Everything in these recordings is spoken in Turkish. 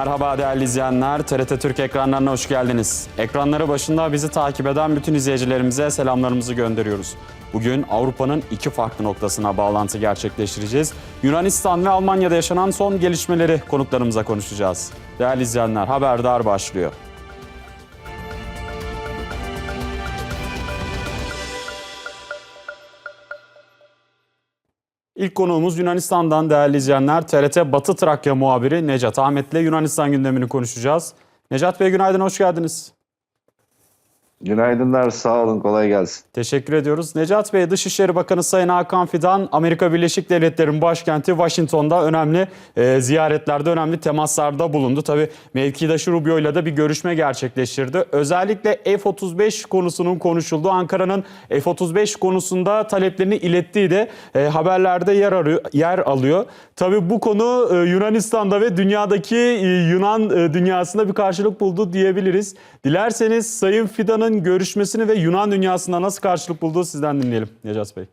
Merhaba değerli izleyenler, TRT Türk ekranlarına hoş geldiniz. Ekranları başında bizi takip eden bütün izleyicilerimize selamlarımızı gönderiyoruz. Bugün Avrupa'nın iki farklı noktasına bağlantı gerçekleştireceğiz. Yunanistan ve Almanya'da yaşanan son gelişmeleri konuklarımıza konuşacağız. Değerli izleyenler, haberdar başlıyor. İlk konuğumuz Yunanistan'dan değerli izleyenler. TRT Batı Trakya muhabiri Necat Ahmet'le Yunanistan gündemini konuşacağız. Necat Bey günaydın, hoş geldiniz. Günaydınlar, sağ olun, kolay gelsin. Teşekkür ediyoruz. Necat Bey, Dışişleri Bakanı Sayın Hakan Fidan, Amerika Birleşik Devletleri'nin başkenti Washington'da önemli e, ziyaretlerde, önemli temaslarda bulundu. Tabii mevkidaşı Rubio ile de bir görüşme gerçekleştirdi. Özellikle F-35 konusunun konuşulduğu, Ankara'nın F-35 konusunda taleplerini ilettiği de e, haberlerde yer, arıyor, yer alıyor. Tabii bu konu e, Yunanistan'da ve dünyadaki e, Yunan e, dünyasında bir karşılık buldu diyebiliriz. Dilerseniz Sayın Fidan'ın görüşmesini ve Yunan dünyasında nasıl karşılık bulduğu sizden dinleyelim Necat Bey.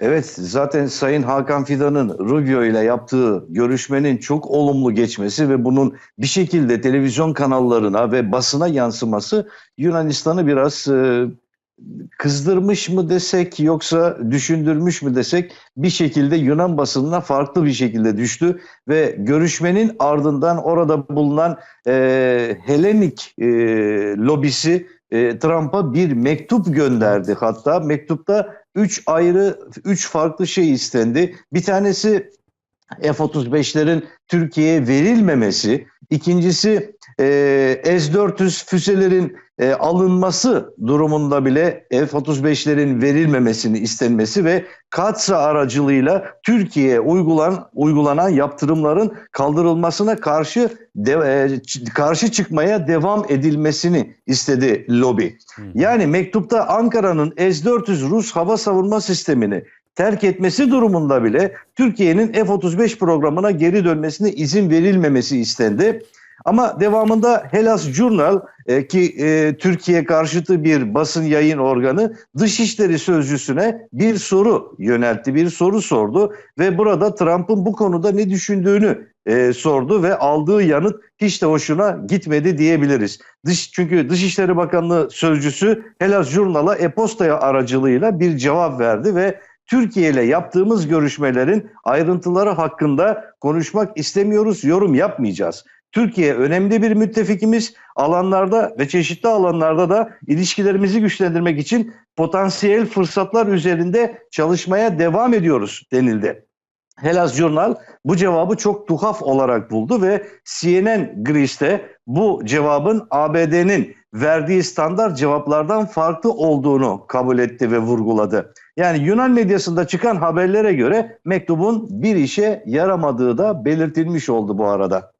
Evet, zaten Sayın Hakan Fidan'ın Rubio ile yaptığı görüşmenin çok olumlu geçmesi ve bunun bir şekilde televizyon kanallarına ve basına yansıması Yunanistan'ı biraz e, kızdırmış mı desek yoksa düşündürmüş mü desek bir şekilde Yunan basınına farklı bir şekilde düştü ve görüşmenin ardından orada bulunan e, Helenik e, lobisi e, Trump'a bir mektup gönderdi. Hatta mektupta üç ayrı, üç farklı şey istendi. Bir tanesi F-35'lerin Türkiye'ye verilmemesi. İkincisi e, S-400 füzelerin e, alınması durumunda bile F-35'lerin verilmemesini istenmesi ve Katsa aracılığıyla Türkiye'ye uygulan, uygulanan yaptırımların kaldırılmasına karşı de, e, karşı çıkmaya devam edilmesini istedi lobi. Yani mektupta Ankara'nın S-400 Rus hava savunma sistemini terk etmesi durumunda bile Türkiye'nin F-35 programına geri dönmesine izin verilmemesi istendi. Ama devamında Hellas Journal e, ki e, Türkiye karşıtı bir basın yayın organı Dışişleri Sözcüsü'ne bir soru yöneltti, bir soru sordu ve burada Trump'ın bu konuda ne düşündüğünü e, sordu ve aldığı yanıt hiç de hoşuna gitmedi diyebiliriz. Dış, çünkü Dışişleri Bakanlığı Sözcüsü Hellas Journal'a e-postaya aracılığıyla bir cevap verdi ve Türkiye ile yaptığımız görüşmelerin ayrıntıları hakkında konuşmak istemiyoruz, yorum yapmayacağız. Türkiye önemli bir müttefikimiz. Alanlarda ve çeşitli alanlarda da ilişkilerimizi güçlendirmek için potansiyel fırsatlar üzerinde çalışmaya devam ediyoruz denildi. Hellas Journal bu cevabı çok tuhaf olarak buldu ve CNN Greece'te bu cevabın ABD'nin verdiği standart cevaplardan farklı olduğunu kabul etti ve vurguladı. Yani Yunan medyasında çıkan haberlere göre mektubun bir işe yaramadığı da belirtilmiş oldu bu arada.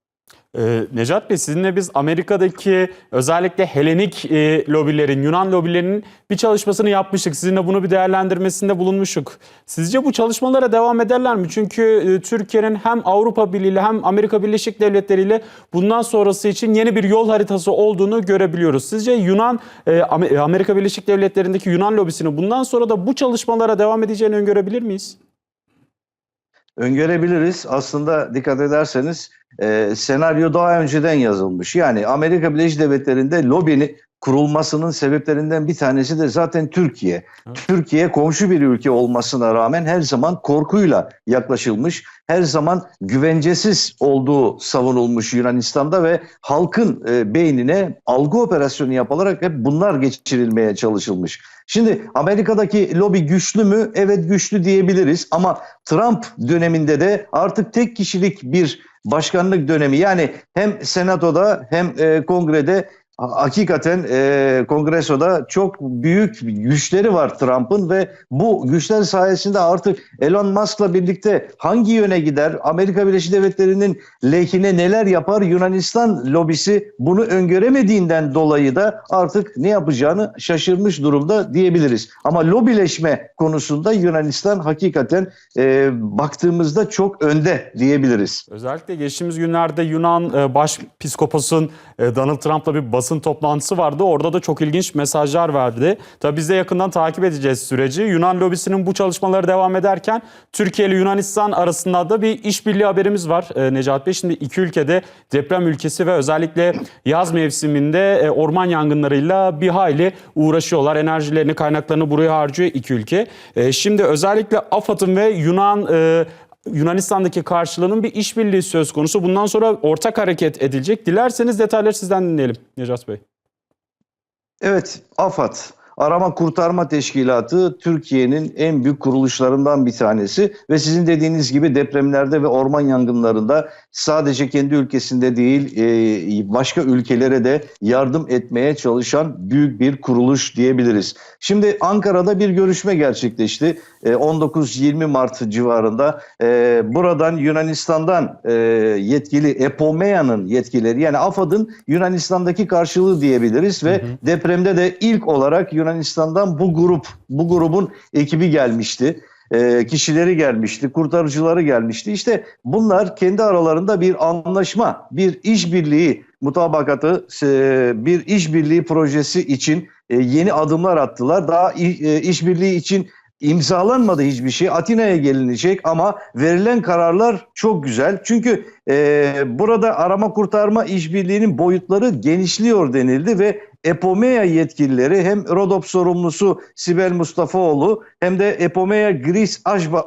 Ee, Necat Bey sizinle biz Amerika'daki özellikle Helenik e, lobilerin, Yunan lobilerinin bir çalışmasını yapmıştık. Sizinle bunu bir değerlendirmesinde bulunmuştuk. Sizce bu çalışmalara devam ederler mi? Çünkü e, Türkiye'nin hem Avrupa Birliği ile hem Amerika Birleşik Devletleri ile bundan sonrası için yeni bir yol haritası olduğunu görebiliyoruz. Sizce Yunan, e, Amer- Amerika Birleşik Devletleri'ndeki Yunan lobisinin bundan sonra da bu çalışmalara devam edeceğini öngörebilir miyiz? Öngörebiliriz. Aslında dikkat ederseniz e, senaryo daha önceden yazılmış. Yani Amerika Birleşik Devletleri'nde lobinin kurulmasının sebeplerinden bir tanesi de zaten Türkiye. Türkiye komşu bir ülke olmasına rağmen her zaman korkuyla yaklaşılmış, her zaman güvencesiz olduğu savunulmuş Yunanistan'da ve halkın e, beynine algı operasyonu yapılarak hep bunlar geçirilmeye çalışılmış. Şimdi Amerika'daki lobi güçlü mü? Evet güçlü diyebiliriz ama Trump döneminde de artık tek kişilik bir başkanlık dönemi yani hem senatoda hem e, kongrede hakikaten e, kongresoda çok büyük güçleri var Trump'ın ve bu güçler sayesinde artık Elon Musk'la birlikte hangi yöne gider? Amerika Birleşik Devletleri'nin lehine neler yapar? Yunanistan lobisi bunu öngöremediğinden dolayı da artık ne yapacağını şaşırmış durumda diyebiliriz. Ama lobileşme konusunda Yunanistan hakikaten e, baktığımızda çok önde diyebiliriz. Özellikle geçtiğimiz günlerde Yunan e, Başpiskopos'un e, Donald Trump'la bir basın basın toplantısı vardı. Orada da çok ilginç mesajlar verdi. Tabii biz de yakından takip edeceğiz süreci. Yunan lobisinin bu çalışmaları devam ederken Türkiye ile Yunanistan arasında da bir işbirliği haberimiz var e, Necat Bey. Şimdi iki ülkede deprem ülkesi ve özellikle yaz mevsiminde e, orman yangınlarıyla bir hayli uğraşıyorlar. Enerjilerini, kaynaklarını buraya harcıyor iki ülke. E, Şimdi özellikle AFAD'ın ve Yunan e, Yunanistan'daki karşılığının bir işbirliği söz konusu. Bundan sonra ortak hareket edilecek. Dilerseniz detayları sizden dinleyelim Necat Bey. Evet, AFAD, Arama Kurtarma Teşkilatı Türkiye'nin en büyük kuruluşlarından bir tanesi ve sizin dediğiniz gibi depremlerde ve orman yangınlarında sadece kendi ülkesinde değil e, başka ülkelere de yardım etmeye çalışan büyük bir kuruluş diyebiliriz. Şimdi Ankara'da bir görüşme gerçekleşti. E, 19-20 Mart civarında e, buradan Yunanistan'dan e, yetkili EPOMEA'nın yetkileri yani AFAD'ın Yunanistan'daki karşılığı diyebiliriz ve depremde de ilk olarak Yunanistan'dan bu grup, bu grubun ekibi gelmişti. E, kişileri gelmişti, kurtarıcıları gelmişti. İşte bunlar kendi aralarında bir anlaşma, bir işbirliği mutabakatı, e, bir işbirliği projesi için e, yeni adımlar attılar. Daha e, işbirliği için imzalanmadı hiçbir şey. Atina'ya gelinecek ama verilen kararlar çok güzel. Çünkü e, burada arama kurtarma işbirliğinin boyutları genişliyor denildi ve Epomea yetkilileri hem Rodop sorumlusu Sibel Mustafaoğlu hem de Epomea Gris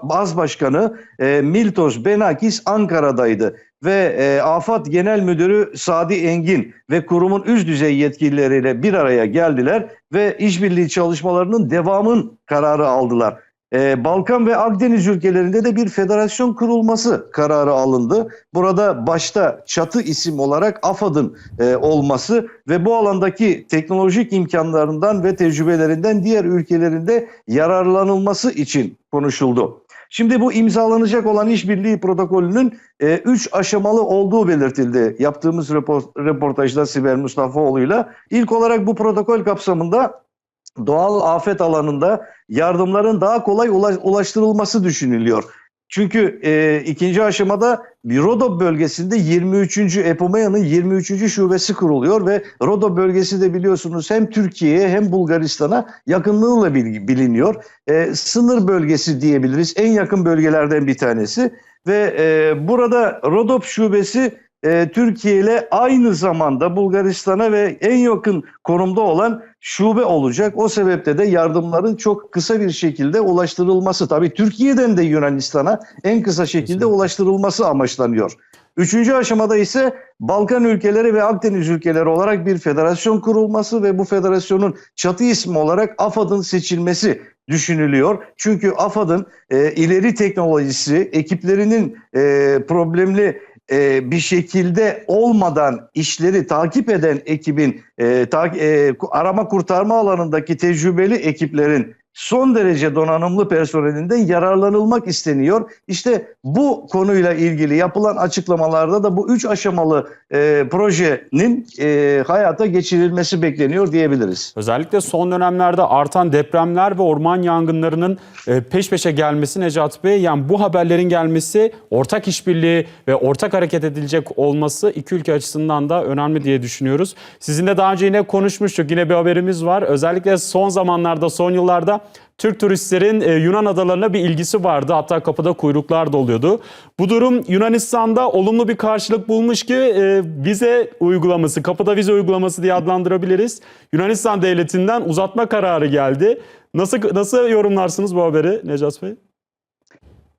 Az Başkanı e, Miltos Benakis Ankara'daydı ve e, AFAD Genel Müdürü Sadi Engin ve kurumun üst düzey yetkilileriyle bir araya geldiler ve işbirliği çalışmalarının devamın kararı aldılar. Ee, Balkan ve Akdeniz ülkelerinde de bir federasyon kurulması kararı alındı. Burada başta çatı isim olarak AFAD'ın e, olması ve bu alandaki teknolojik imkanlarından ve tecrübelerinden diğer ülkelerinde yararlanılması için konuşuldu. Şimdi bu imzalanacak olan işbirliği protokolünün 3 aşamalı olduğu belirtildi. Yaptığımız repor- röportajda Sibel Mustafaoğlu'yla. İlk olarak bu protokol kapsamında doğal afet alanında yardımların daha kolay ula- ulaştırılması düşünülüyor. Çünkü e, ikinci aşamada bir bölgesinde 23. Epomea'nın 23. şubesi kuruluyor ve Rodop bölgesi de biliyorsunuz hem Türkiye'ye hem Bulgaristan'a yakınlığıyla bil- biliniyor. E, sınır bölgesi diyebiliriz. En yakın bölgelerden bir tanesi ve e, burada Rodop şubesi e, Türkiye ile aynı zamanda Bulgaristan'a ve en yakın konumda olan şube olacak. O sebeple de yardımların çok kısa bir şekilde ulaştırılması tabii Türkiye'den de Yunanistan'a en kısa şekilde ulaştırılması amaçlanıyor. Üçüncü aşamada ise Balkan ülkeleri ve Akdeniz ülkeleri olarak bir federasyon kurulması ve bu federasyonun çatı ismi olarak AFAD'ın seçilmesi düşünülüyor. Çünkü AFAD'ın e, ileri teknolojisi, ekiplerinin e, problemli e, bir şekilde olmadan işleri takip eden ekibin e, ta- e, arama kurtarma alanındaki tecrübeli ekiplerin son derece donanımlı personelinden yararlanılmak isteniyor. İşte bu konuyla ilgili yapılan açıklamalarda da bu üç aşamalı e, projenin e, hayata geçirilmesi bekleniyor diyebiliriz. Özellikle son dönemlerde artan depremler ve orman yangınlarının e, peş peşe gelmesi Necat Bey, yani bu haberlerin gelmesi, ortak işbirliği ve ortak hareket edilecek olması iki ülke açısından da önemli diye düşünüyoruz. Sizinle daha önce yine konuşmuştuk, yine bir haberimiz var. Özellikle son zamanlarda, son yıllarda Türk turistlerin e, Yunan adalarına bir ilgisi vardı. Hatta kapıda kuyruklar da oluyordu. Bu durum Yunanistan'da olumlu bir karşılık bulmuş ki e, vize uygulaması, kapıda vize uygulaması diye adlandırabiliriz. Yunanistan devletinden uzatma kararı geldi. Nasıl nasıl yorumlarsınız bu haberi Necat Bey?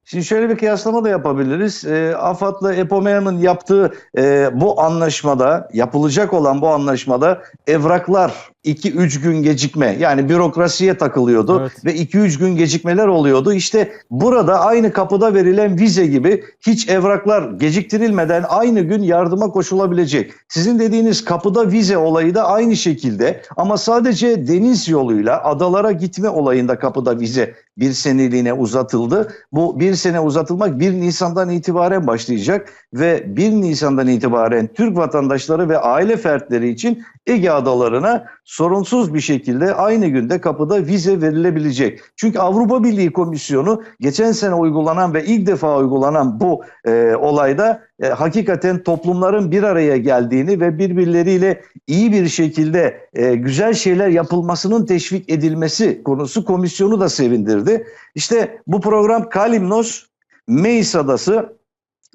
Şimdi şöyle bir kıyaslama da yapabiliriz. E, AFAD'la Epomea'nın yaptığı e, bu anlaşmada, yapılacak olan bu anlaşmada evraklar 2-3 gün gecikme yani bürokrasiye takılıyordu Evet. ve 2-3 gün gecikmeler oluyordu. İşte burada aynı kapıda verilen vize gibi hiç evraklar geciktirilmeden aynı gün yardıma koşulabilecek. Sizin dediğiniz kapıda vize olayı da aynı şekilde ama sadece deniz yoluyla adalara gitme olayında kapıda vize bir seneliğine uzatıldı. Bu bir sene uzatılmak 1 Nisan'dan itibaren başlayacak ve 1 Nisan'dan itibaren Türk vatandaşları ve aile fertleri için Ege adalarına sorunsuz bir şekilde aynı günde kapıda vize verilebilecek. Çünkü Avrupa Birliği Komisyonu geçen sene uygulanan ve ilk defa uygulanan bu e, olayda e, hakikaten toplumların bir araya geldiğini ve birbirleriyle iyi bir şekilde e, güzel şeyler yapılmasının teşvik edilmesi konusu komisyonu da sevindirdi. İşte bu program Kalimnos, Meis Adası,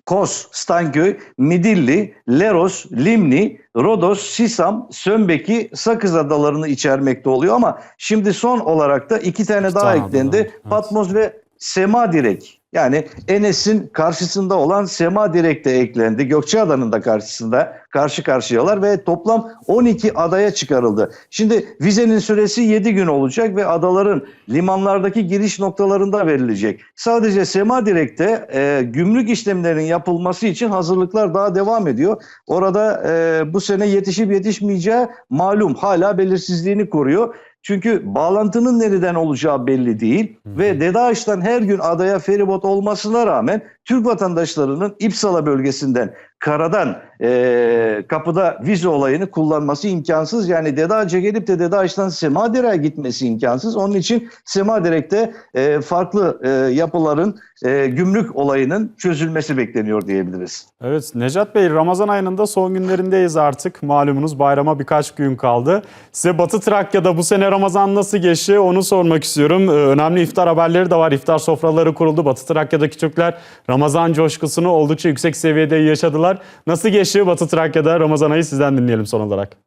Kos, Stanköy, Midilli, Leros, Limni, Rodos, Sisam, Sönbeki, Sakız adalarını içermekte oluyor ama şimdi son olarak da iki tane daha tane eklendi. evet. Patmos ve Semadirek. Yani Enes'in karşısında olan Semadirek de eklendi. Gökçeada'nın da karşısında karşı karşıyalar ve toplam 12 adaya çıkarıldı. Şimdi vizenin süresi 7 gün olacak ve adaların limanlardaki giriş noktalarında verilecek. Sadece Semadirek'te e, gümrük işlemlerinin yapılması için hazırlıklar daha devam ediyor. Orada e, bu sene yetişip yetişmeyeceği malum hala belirsizliğini koruyor. Çünkü bağlantının nereden olacağı belli değil ve Dede Ağaç'tan her gün adaya feribot olmasına rağmen Türk vatandaşlarının İpsala bölgesinden karadan e, kapıda vize olayını kullanması imkansız. Yani Dede Ağaç'a gelip de Dede Ağaç'tan Semadere'ye gitmesi imkansız. Onun için Semaderek'te e, farklı e, yapıların e, gümrük olayının çözülmesi bekleniyor diyebiliriz. Evet Necat Bey Ramazan ayının da son günlerindeyiz artık. Malumunuz bayrama birkaç gün kaldı. Size Batı Trakya'da bu sene Ramazan nasıl geçti onu sormak istiyorum. Ee, önemli iftar haberleri de var. İftar sofraları kuruldu. Batı Trakya'daki Türkler Ramazan coşkusunu oldukça yüksek seviyede yaşadılar. Nasıl geçti Batı Trakya'da Ramazan ayı sizden dinleyelim son olarak.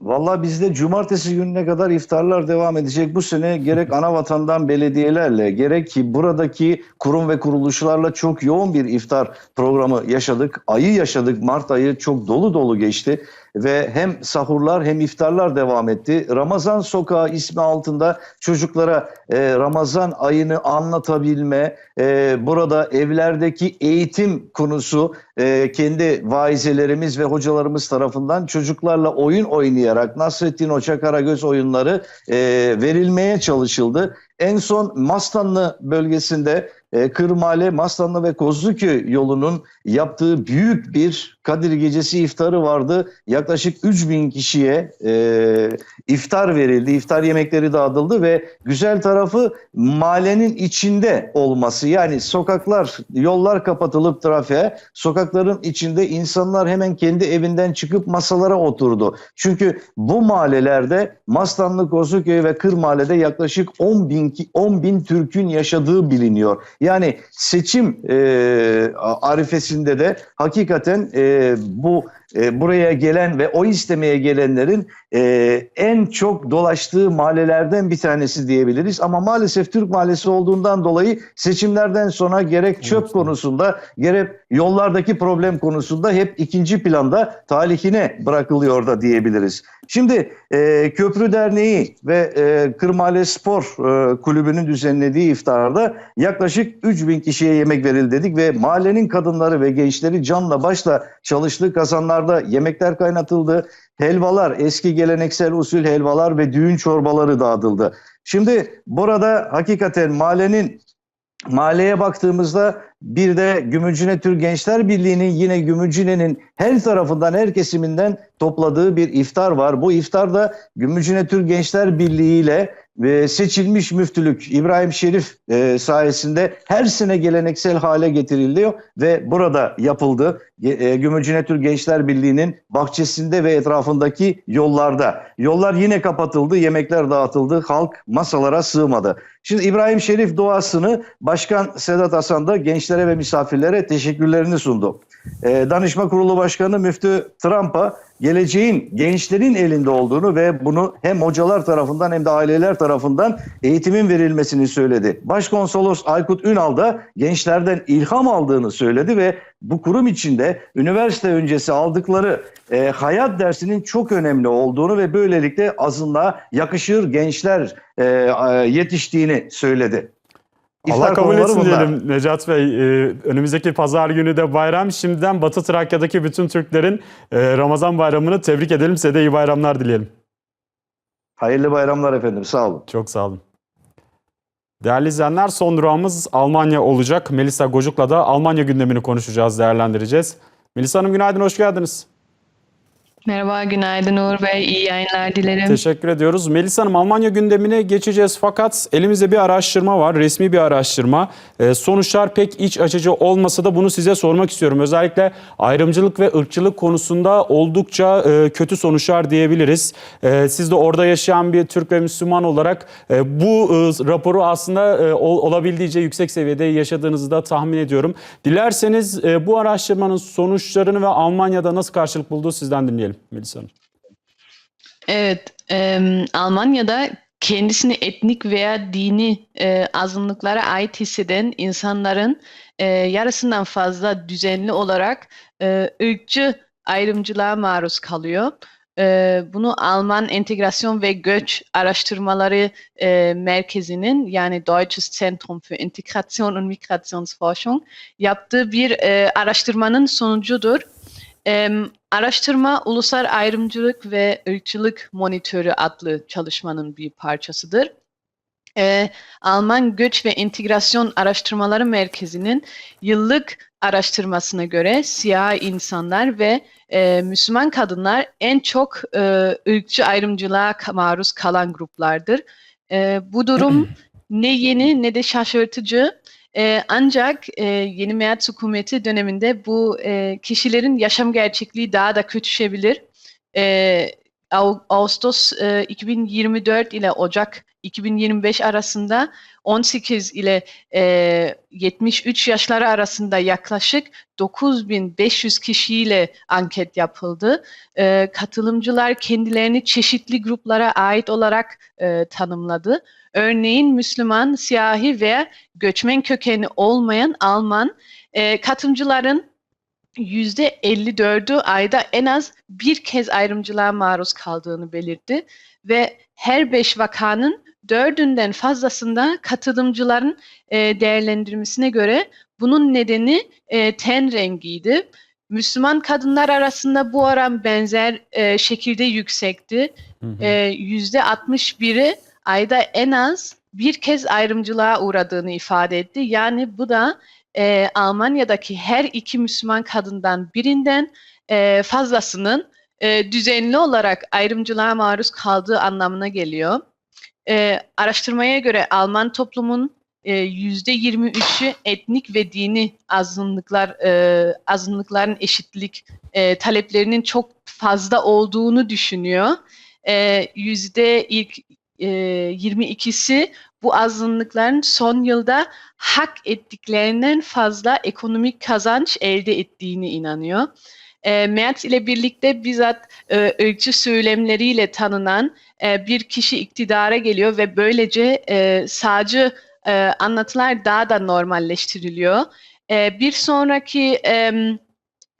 Vallahi bizde cumartesi gününe kadar iftarlar devam edecek. Bu sene gerek ana vatandan belediyelerle gerek ki buradaki kurum ve kuruluşlarla çok yoğun bir iftar programı yaşadık. Ayı yaşadık. Mart ayı çok dolu dolu geçti ve hem sahurlar hem iftarlar devam etti. Ramazan Sokağı ismi altında çocuklara e, Ramazan ayını anlatabilme, e, burada evlerdeki eğitim konusu e, kendi vaizelerimiz ve hocalarımız tarafından çocuklarla oyun oynayarak Nasrettin Hoca Karagöz oyunları e, verilmeye çalışıldı. En son Mastanlı bölgesinde e, Kırmale, Mastanlı ve Kozluköy yolunun yaptığı büyük bir Kadir Gecesi iftarı vardı. Yaklaşık 3000 kişiye e, iftar verildi, iftar yemekleri dağıtıldı ve güzel tarafı mahallenin içinde olması. Yani sokaklar, yollar kapatılıp trafiğe, sokakların içinde insanlar hemen kendi evinden çıkıp masalara oturdu. Çünkü bu mahallelerde Mastanlı, Kozluköy ve Kırmale'de yaklaşık 10 bin, 10 bin Türk'ün yaşadığı biliniyor. Yani seçim e, arifesinde de hakikaten e, bu e, buraya gelen ve oy istemeye gelenlerin e, en çok dolaştığı mahallelerden bir tanesi diyebiliriz. Ama maalesef Türk mahallesi olduğundan dolayı seçimlerden sonra gerek çöp konusunda gerek yollardaki problem konusunda hep ikinci planda talihine bırakılıyor da diyebiliriz. Şimdi e, Köprü Derneği ve e, Kırmale Spor e, Kulübü'nün düzenlediği iftarda yaklaşık 3000 kişiye yemek verildi dedik ve mahallenin kadınları ve gençleri canla başla çalıştığı kazanlarda yemekler kaynatıldı. Helvalar, eski geleneksel usul helvalar ve düğün çorbaları dağıtıldı. Şimdi burada hakikaten mahallenin mahalleye baktığımızda bir de Gümülcine Türk Gençler Birliği'nin yine Gümülcine'nin her tarafından her kesiminden topladığı bir iftar var. Bu iftar da Gümülcine Türk Gençler Birliği ile e, seçilmiş müftülük İbrahim Şerif e, sayesinde her sene geleneksel hale getirildi ve burada yapıldı. E, Gümülcine Türk Gençler Birliği'nin bahçesinde ve etrafındaki yollarda. Yollar yine kapatıldı, yemekler dağıtıldı, halk masalara sığmadı. Şimdi İbrahim Şerif duasını Başkan Sedat Hasan da gençlere ve misafirlere teşekkürlerini sundu. E, Danışma Kurulu Başkanı Müftü Trump'a geleceğin gençlerin elinde olduğunu ve bunu hem hocalar tarafından hem de aileler tarafından eğitimin verilmesini söyledi. Başkonsolos Aykut Ünal da gençlerden ilham aldığını söyledi ve bu kurum içinde üniversite öncesi aldıkları e, hayat dersinin çok önemli olduğunu ve böylelikle azınlığa yakışır gençler e, yetiştiğini söyledi. Allah kabul etsin bunlar. diyelim Necat Bey. Ee, önümüzdeki pazar günü de bayram. Şimdiden Batı Trakya'daki bütün Türklerin e, Ramazan bayramını tebrik edelim. Size de iyi bayramlar dileyelim. Hayırlı bayramlar efendim sağ olun. Çok sağ olun. Değerli izleyenler son durağımız Almanya olacak. Melisa Gocuk'la da Almanya gündemini konuşacağız, değerlendireceğiz. Melisa Hanım günaydın, hoş geldiniz. Merhaba, günaydın Uğur Bey. İyi yayınlar dilerim. Teşekkür ediyoruz. Melisa Hanım Almanya gündemine geçeceğiz fakat elimizde bir araştırma var, resmi bir araştırma. Ee, sonuçlar pek iç açıcı olmasa da bunu size sormak istiyorum. Özellikle ayrımcılık ve ırkçılık konusunda oldukça e, kötü sonuçlar diyebiliriz. E, siz de orada yaşayan bir Türk ve Müslüman olarak e, bu e, raporu aslında ol- olabildiğince yüksek seviyede yaşadığınızı da tahmin ediyorum. Dilerseniz bu araştırmanın sonuçlarını ve Almanya'da nasıl karşılık bulduğu sizden dinleyelim Melisa Hanım. Evet, em, Almanya'da kendisini etnik veya dini e, azınlıklara ait hisseden insanların e, yarısından fazla düzenli olarak e, ırkçı ayrımcılığa maruz kalıyor. E, bunu Alman Entegrasyon ve Göç Araştırmaları e, Merkezi'nin yani Deutsches Zentrum für Integration und Migrationsforschung yaptığı bir e, araştırmanın sonucudur. Em, araştırma Ulusal Ayrımcılık ve Irkçılık Monitörü adlı çalışmanın bir parçasıdır. Ee, Alman Göç ve Entegrasyon Araştırmaları Merkezi'nin yıllık araştırmasına göre siyah insanlar ve e, Müslüman kadınlar en çok e, ırkçı ayrımcılığa maruz kalan gruplardır. E, bu durum ne yeni ne de şaşırtıcı. Ee, ancak e, yeni Merz hükümeti döneminde bu e, kişilerin yaşam gerçekliği daha da kötüleşebilir. Ee, Ağ- Ağustos e, 2024 ile Ocak 2025 arasında 18 ile e, 73 yaşları arasında yaklaşık 9500 kişiyle anket yapıldı. E, katılımcılar kendilerini çeşitli gruplara ait olarak e, tanımladı. Örneğin Müslüman, siyahi veya göçmen kökeni olmayan Alman e, katılımcıların %54'ü ayda en az bir kez ayrımcılığa maruz kaldığını belirtti ve her beş vakanın dördünden fazlasında katılımcıların e, değerlendirmesine göre bunun nedeni e, ten rengiydi. Müslüman kadınlar arasında bu oran benzer e, şekilde yüksekti. E, Yüzde 61'i ayda en az bir kez ayrımcılığa uğradığını ifade etti. Yani bu da e, Almanya'daki her iki Müslüman kadından birinden e, fazlasının e, düzenli olarak ayrımcılığa maruz kaldığı anlamına geliyor. E, araştırmaya göre Alman toplumun e, yüzde 23'ü etnik ve dini azınlıklar e, azınlıkların eşitlik e, taleplerinin çok fazla olduğunu düşünüyor. E, yüzde ilk e, 22'si bu azınlıkların son yılda hak ettiklerinden fazla ekonomik kazanç elde ettiğini inanıyor. E, Merz ile birlikte bizzat e, ırkçı söylemleriyle tanınan e, bir kişi iktidara geliyor ve böylece e, sağcı e, anlatılar daha da normalleştiriliyor. E, bir sonraki em,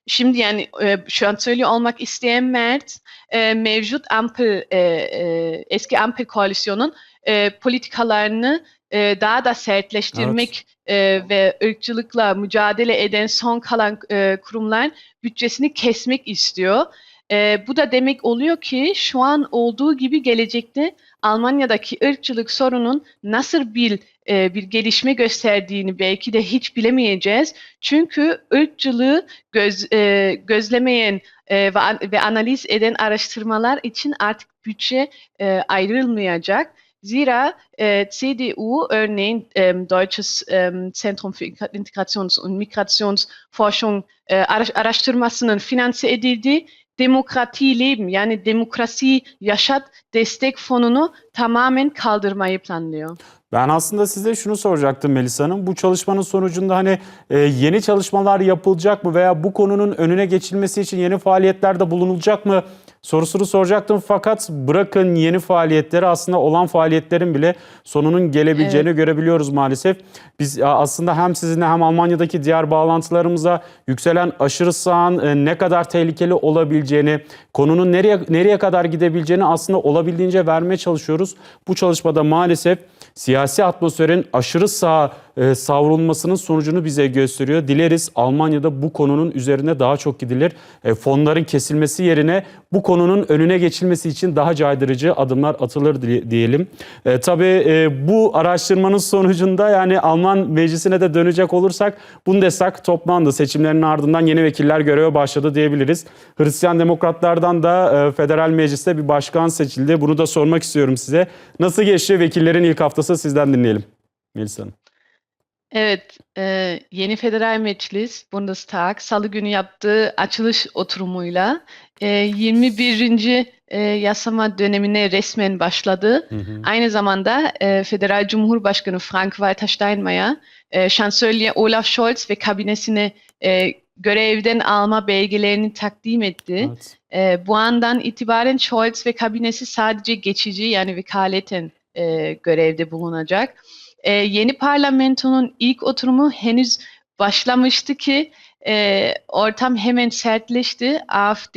şimdi yani e, şu an söylüyor olmak isteyen Merz e, mevcut Ampel e, e, eski Ampel koalisyonun e, politikalarını e, daha da sertleştirmek e, ve ırkçılıkla mücadele eden son kalan e, kurumların bütçesini kesmek istiyor. E, bu da demek oluyor ki şu an olduğu gibi gelecekte Almanya'daki ırkçılık sorunun nasıl bir e, bir gelişme gösterdiğini belki de hiç bilemeyeceğiz. Çünkü ırkçılığı göz, e, gözlemeyen e, ve, ve analiz eden araştırmalar için artık bütçe e, ayrılmayacak. Zira e, CDU örneğin ähm, Deutsches ähm, Zentrum für Integrations- und Migrationsforschung e, ara- araştırmasının finanse edildiği Demokratie Leben yani Demokrasi Yaşat Destek Fonu'nu tamamen kaldırmayı planlıyor. Ben aslında size şunu soracaktım Melisa Hanım. Bu çalışmanın sonucunda hani e, yeni çalışmalar yapılacak mı veya bu konunun önüne geçilmesi için yeni faaliyetlerde bulunulacak mı sorusunu soracaktım. Fakat bırakın yeni faaliyetleri aslında olan faaliyetlerin bile sonunun gelebileceğini görebiliyoruz maalesef. Biz aslında hem sizinle hem Almanya'daki diğer bağlantılarımıza yükselen aşırı sağın e, ne kadar tehlikeli olabileceğini, konunun nereye nereye kadar gidebileceğini aslında olabildiğince vermeye çalışıyoruz. Bu çalışmada maalesef siyasi atmosferin aşırı sağ e, savrulmasının sonucunu bize gösteriyor. Dileriz Almanya'da bu konunun üzerine daha çok gidilir. E, fonların kesilmesi yerine bu konunun önüne geçilmesi için daha caydırıcı adımlar atılır di- diyelim. E, tabii e, bu araştırmanın sonucunda yani Alman meclisine de dönecek olursak Bundestag toplandı. Seçimlerin ardından yeni vekiller göreve başladı diyebiliriz. Hristiyan Demokratlardan da federal mecliste bir başkan seçildi. Bunu da sormak istiyorum size. Nasıl geçti vekillerin ilk haftası sizden dinleyelim. Melis Hanım. Evet, e, yeni federal meclis Bundestag Salı günü yaptığı açılış oturumuyla e, 21. e, yasama dönemine resmen başladı. Aynı zamanda e, Federal Cumhurbaşkanı Frank-Walter Steinmeier, e, Şansölye Olaf Scholz ve kabinesine e, görevden alma belgelerini takdim etti. Evet. E, bu andan itibaren Scholz ve kabinesi sadece geçici yani vekaleten e, görevde bulunacak. E, yeni parlamentonun ilk oturumu henüz başlamıştı ki e, ortam hemen sertleşti. AfD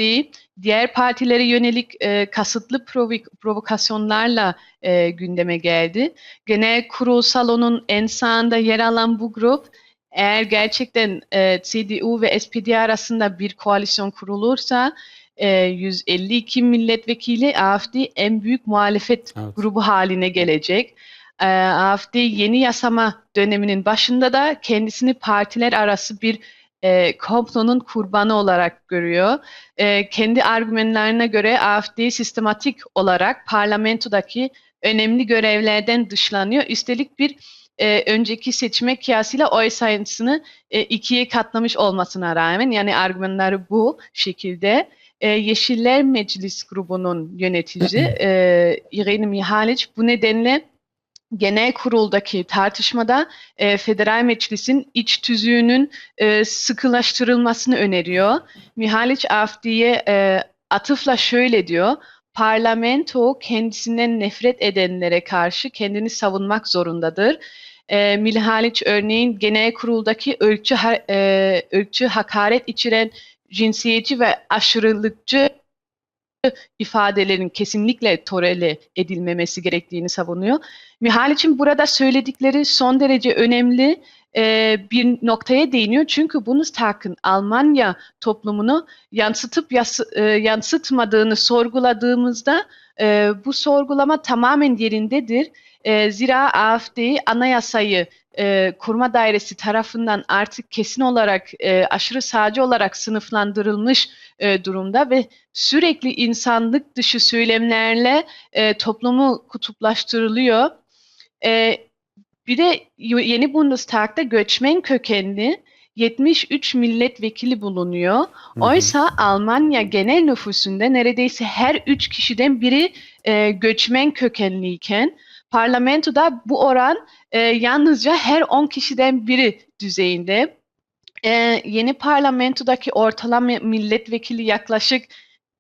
diğer partilere yönelik e, kasıtlı provi- provokasyonlarla e, gündeme geldi. Genel kurul salonun en sağında yer alan bu grup eğer gerçekten e, CDU ve SPD arasında bir koalisyon kurulursa e, 152 milletvekili AfD en büyük muhalefet Evet. grubu haline gelecek. E, AfD yeni yasama döneminin başında da kendisini partiler arası bir e, komplonun kurbanı olarak görüyor. E, kendi argümanlarına göre AfD sistematik olarak parlamentodaki önemli görevlerden dışlanıyor. Üstelik bir e, önceki seçime kıyasıyla oy sayısını e, ikiye katlamış olmasına rağmen yani argümanları bu şekilde. E, Yeşiller Meclis grubunun yöneticisi e, Irene Mihalic bu nedenle genel kuruldaki tartışmada e, federal meclisin iç tüzüğünün e, sıkılaştırılmasını öneriyor. Mihalic AfD'ye e, atıfla şöyle diyor. Parlamento kendisinden nefret edenlere karşı kendini savunmak zorundadır. E, Mihalic örneğin genel kuruldaki ha- e, ırkçı hakaret içeren cinsiyetçi ve aşırılıkçı ifadelerin kesinlikle tolere edilmemesi gerektiğini savunuyor. Mihalic'in burada söyledikleri son derece önemli e, bir noktaya değiniyor. Çünkü Bundestag'ın Almanya toplumunu yansıtıp yası- e, yansıtmadığını sorguladığımızda e, bu sorgulama tamamen yerindedir. E, zira AfD anayasayı e, kurma dairesi tarafından artık kesin olarak e, aşırı sağcı olarak sınıflandırılmış e, durumda ve sürekli insanlık dışı söylemlerle e, toplumu kutuplaştırılıyor. E, bir de yeni Bundestag'da göçmen kökenli 73 milletvekili bulunuyor. Oysa Almanya genel nüfusunda neredeyse her üç kişiden biri e, göçmen kökenliyken parlamentoda bu oran e, yalnızca her 10 kişiden biri düzeyinde. E, yeni parlamentodaki ortalama milletvekili yaklaşık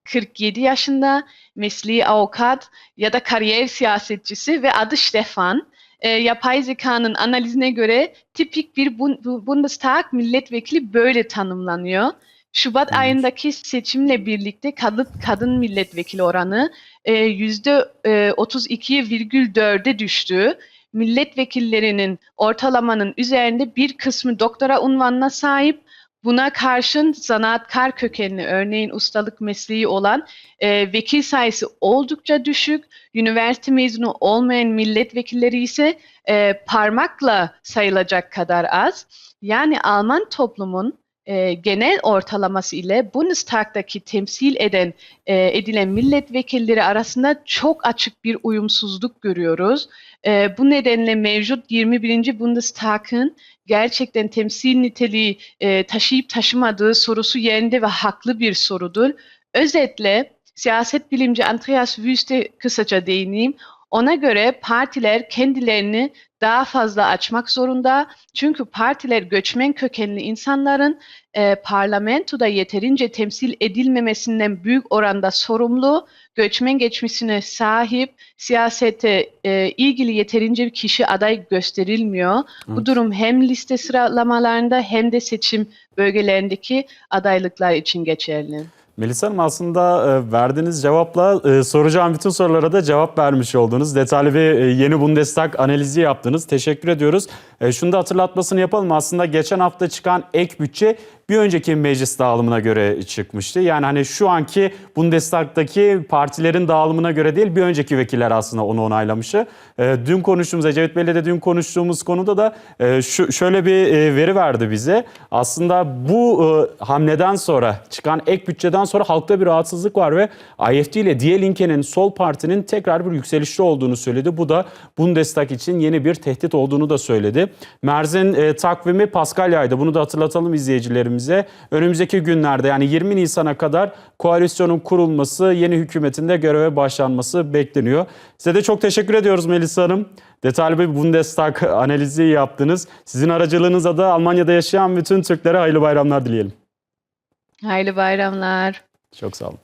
47 yaşında, mesleği avukat ya da kariyer siyasetçisi ve adı Stefan. E, yapay zekanın analizine göre tipik bir Bun- Bu- Bundestag milletvekili böyle tanımlanıyor. Şubat Evet. ayındaki seçimle birlikte kadın, kadın milletvekili oranı yüzde e, 32,4'e düştü. Milletvekillerinin ortalamanın üzerinde bir kısmı doktora unvanına sahip. Buna karşın zanaatkar kökenli örneğin ustalık mesleği olan e, vekil sayısı oldukça düşük. Üniversite mezunu olmayan milletvekilleri ise e, parmakla sayılacak kadar az. Yani Alman toplumun e, genel ortalaması ile Bundestag'daki temsil eden e, edilen milletvekilleri arasında çok açık bir uyumsuzluk görüyoruz. E, bu nedenle mevcut 21. Bundestag'ın gerçekten temsil niteliği e, taşıyıp taşımadığı sorusu yerinde ve haklı bir sorudur. Özetle siyaset bilimci Andreas Wüste kısaca değineyim. Ona göre partiler kendilerini daha fazla açmak zorunda. Çünkü partiler göçmen kökenli insanların e, parlamentoda yeterince temsil edilmemesinden büyük oranda sorumlu, göçmen geçmişine sahip, siyasete e, ilgili yeterince bir kişi aday gösterilmiyor. Bu Evet. durum hem liste sıralamalarında hem de seçim bölgelerindeki adaylıklar için geçerli. Melisa Hanım aslında e, verdiğiniz cevapla e, soracağım bütün sorulara da cevap vermiş oldunuz. Detaylı bir e, yeni Bundestag analizi yaptınız. Teşekkür ediyoruz. Şunu da hatırlatmasını yapalım. Aslında geçen hafta çıkan ek bütçe bir önceki meclis dağılımına göre çıkmıştı. Yani hani şu anki Bundestag'daki partilerin dağılımına göre değil bir önceki vekiller aslında onu onaylamıştı. E, Dün konuştuğumuz, Ecevit Bey'le de dün konuştuğumuz konuda da e, şu, şöyle bir e, veri verdi bize. Aslında bu e, hamleden sonra çıkan ek bütçeden sonra halkta bir rahatsızlık var ve AFD ile Die Linke'nin sol partinin tekrar bir yükselişte olduğunu söyledi. Bu da Bundestag için yeni bir tehdit olduğunu da söyledi. Merz'in e, takvimi Paskalya'ydı. Bunu da hatırlatalım izleyicilerimize. Önümüzdeki günlerde yani 20 Nisan'a kadar koalisyonun kurulması, yeni hükümetin de göreve başlanması bekleniyor. Size de çok teşekkür ediyoruz Melisa Hanım. Detaylı bir Bundestag analizi yaptınız. Sizin aracılığınızla da Almanya'da yaşayan bütün Türklere hayırlı bayramlar dileyelim. Hayırlı bayramlar. Çok sağ olun.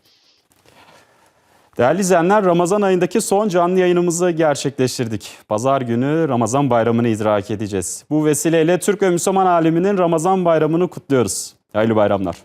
Değerli izleyenler Ramazan ayındaki son canlı yayınımızı gerçekleştirdik. Pazar günü Ramazan bayramını idrak edeceğiz. Bu vesileyle Türk ve Müslüman aleminin Ramazan bayramını kutluyoruz. Hayırlı bayramlar.